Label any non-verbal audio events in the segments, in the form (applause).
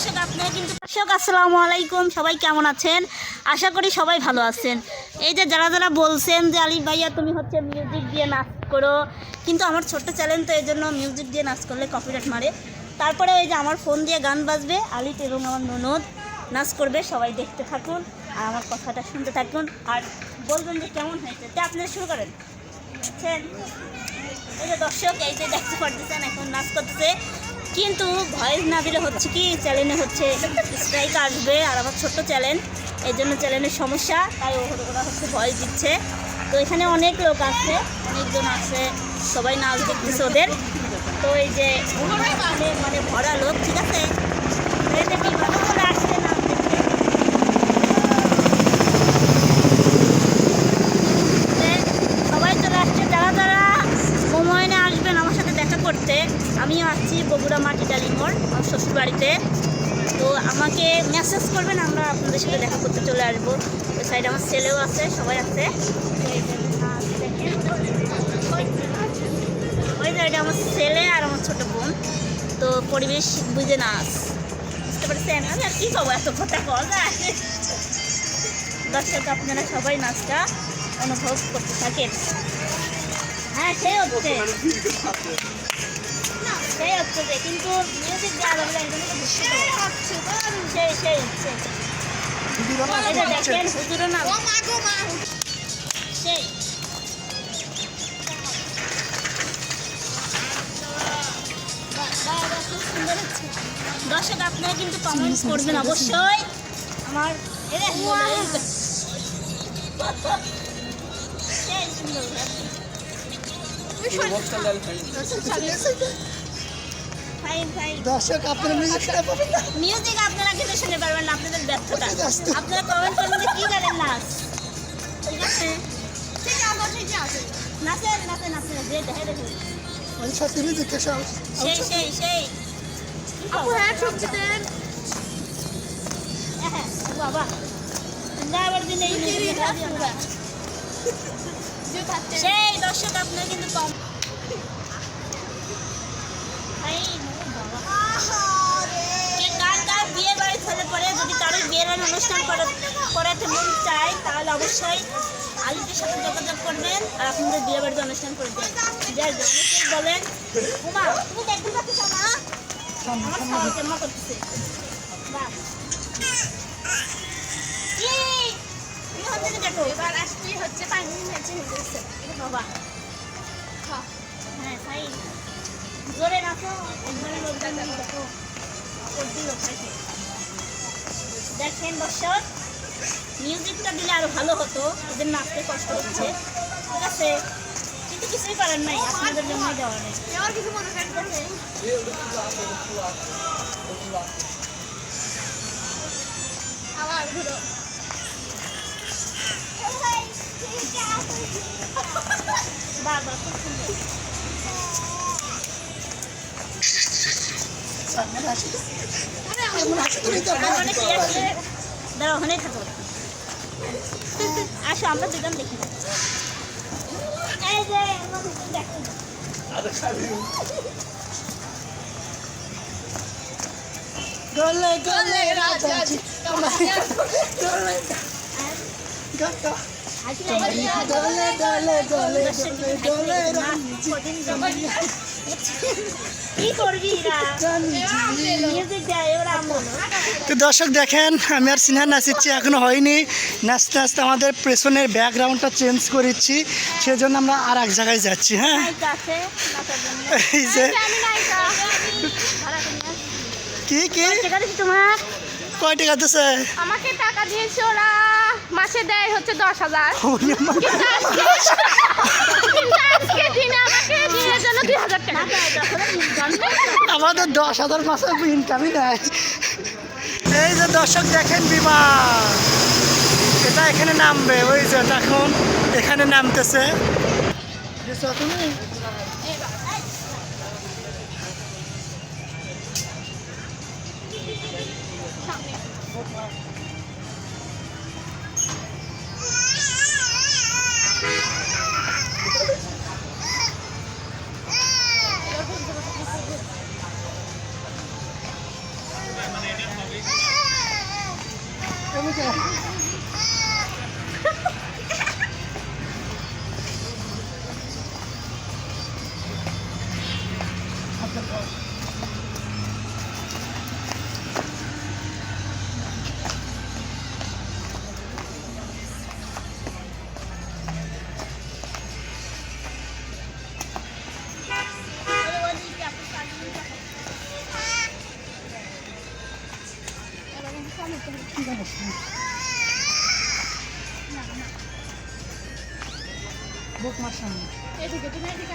দর্শক, আপনারা কিন্তু দর্শক, আসসালামু আলাইকুম। সবাই কেমন আছেন? আশা করি সবাই ভালো আছেন। এই যে যারা যারা বলছেন যে, আলিফ ভাইয়া, তুমি হচ্ছে মিউজিক দিয়ে নাচ করো। কিন্তু আমার ছোট্ট চ্যালেঞ্জ তো এই জন্য মিউজিক দিয়ে নাচ করলে কপিরাইট মারে। তারপরে ওই যে আমার ফোন দিয়ে গান বাজবে, আলিফ এবং আমার ননদ নাচ করবে, সবাই দেখতে থাকুন আর আমার কথাটা শুনতে থাকুন। আর বলবেন যে, কেমন হয়েছে? তা আপনারা শুরু করেন? এই যে দর্শক, এই যে দেখতে পারতেছেন, এখন নাচ করতেছে। কিন্তু ভয়েস না দিলে হচ্ছে কি চ্যানেলে হচ্ছে স্ট্রাইক আসবে আর আমার ছোট্ট চ্যানেল এই জন্য চ্যানেলের সমস্যা, তাই ওরা হচ্ছে ভয়েস দিচ্ছে। তো এখানে অনেক লোক আছে, অনেকজন আছে, সবাই নাচ দেখতেছে ওদের। তো এই যে মানে ভরা লোক, ঠিক আছে এই যে বিমানও চলে আসছে নাচ দেখতে যে সবাই চলে আসছে যারা যারা মোময়নে আসবেন আমার সাথে দেখা করতে আমিও আসছি বগুড়া মাটি ডালিমোড় আমার শ্বশুর বাড়িতে তো মেসেজ করবেন, আমরা আপনাদের সাথে দেখা করতে চলে আসব। ওই সাইডে আমার ছেলেও আছে, সবাই আছে। ওই সাইডে আমার ছেলে আর আমার ছোট বোন। তো পরিবেশ বুঝে নাচ বুঝতে পারছেন? আমি আর কি খবর এত কথা যায় দর্শক, আপনারা সবাই নাচটা অনুভব করতে থাকেন। হ্যাঁ সেই হচ্ছে। সেই হচ্ছে যে কিন্তু মিউজিক দেওয়া যাবে না। সেই সেই হচ্ছে। দেখেন। না সেই। দর্শক আপনারা কিন্তু কমেন্ট করবেন অবশ্যই। আমার সুন্দর। দর্শক আপনারা মিউজিক শুনে পাবেন না? মিউজিক আপনারা কিন্তু শুনে পারবেন না আপনাদের ব্যর্থতা। ঠিক আপনারা কমেন্ট করবেন যে কি গানের নাচ। ঠিক আছে? নাচেন নাচেন আপনারা যে দেখে দেখুন মানে সত্যি মিউজিক সব সেই সেই সেই। হ্যাঁ হ্যাঁ বাবা। তোমরা আবার দিন এই দিও না। সেই দর্শক আপনারা কিন্তু কম (laughs) এই বাবা কে কার কার বিয়ে বাড়ি হলে পরে যদি বাড়ির অনুষ্ঠান করে- করাতে মন চাই তাহলে অবশ্যই আলিফের সাথে যোগাযোগ করবেন আর আপনাদের বিয়ে বাড়িতে অনুষ্ঠান করে দেন যাই অনেকেই বলেন। উমা তুমি দেখতে পাচ্ছ না? আমার খাওয়া কেমন করতেছে? বাহ। এই, তুমি ওখান দেখো। এবার আসছি হচ্ছে পানি ম্যাচে হচ্ছে বাবা। হ্যাঁ তাই জোরে রাখো। একবারে লোকজন দেখো। করতে লোক দেখেন দর্শক মিউজিকটা দিলে আরও ভালো হতো ওদের নাচতে কষ্ট হচ্ছে। ঠিক আছে? কিন্তু কিছুই করার নাই আপনাদের জন্য দেওয়া নেই আবার ঘুরো। বাবা খুব সামনে আমরা দেখি গলে গলে রাজাজি গলে গলে গলে তো দর্শক দেখেন আমি আর সিনহা নাচিচ্ছি এখনও হয়নি। নাচতে নাচতে আমাদের পেছনের ব্যাকগ্রাউন্ডটা চেঞ্জ করেছি সেজন্য আমরা আর এক জায়গায় যাচ্ছি হ্যাঁ? এই যে কি কি? তোমার কয় টাকা দিছে? আমাকে টাকা দিয়েছে ওরা। মাসে দেয় হচ্ছে দশ হাজার। আমাদের দশ হাজার মাসে ইনকামই নাই। এই যে দর্শক দেখেন বিমান। এটা এখানে নামবে ওই যে এখন এখানে নামতেছে। 上面。বুক মার সামনে এদিকে তুমি এদিকে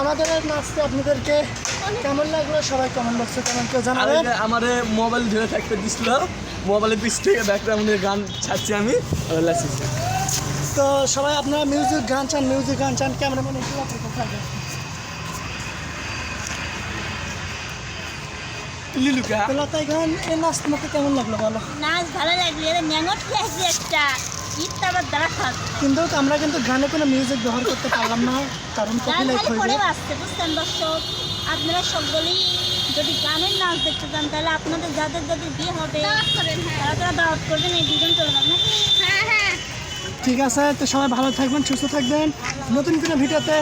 আমাদের নাচতে আপনাদেরকে কেমন লাগল? সবাই কমেন্ট বক্সে কমেন্ট করে জানাবেন। আমার মোবাইল ধরে থাকতে দিছিল। মোবাইলের পিছ থেকে ব্যাকগ্রাউন্ডের গান ছাড়ছি আমি। তো সবাই আপনারা মিউজিক গান চান মিউজিক গান চান ক্যামেরাম্যান একটু লতাই গান এই নাচ তোমাকে কেমন লাগল বলো? নাচ ভালো লাগল এটা ন্যাঙট একটা। কিন্তু আমরা কিন্তু গানে কোনো মিউজিক ব্যবহার করতে পারলাম না কারণ কপিরাইট হয়ে যায়। বুঝছেন দর্শক? আপনারা সকলেই যদি গানের নাচ দেখতে চান তাহলে আপনাদের যাদের যাদের বিয়ে হবে হ্যাঁ। তারা তারা দাওয়াত করবেন এই দুজন চলে যাবেন হ্যাঁ হ্যাঁ। ঠিক আছে তো সবাই ভালো থাকবেন সুস্থ থাকবেন। নতুন কোনো ভিডিওতে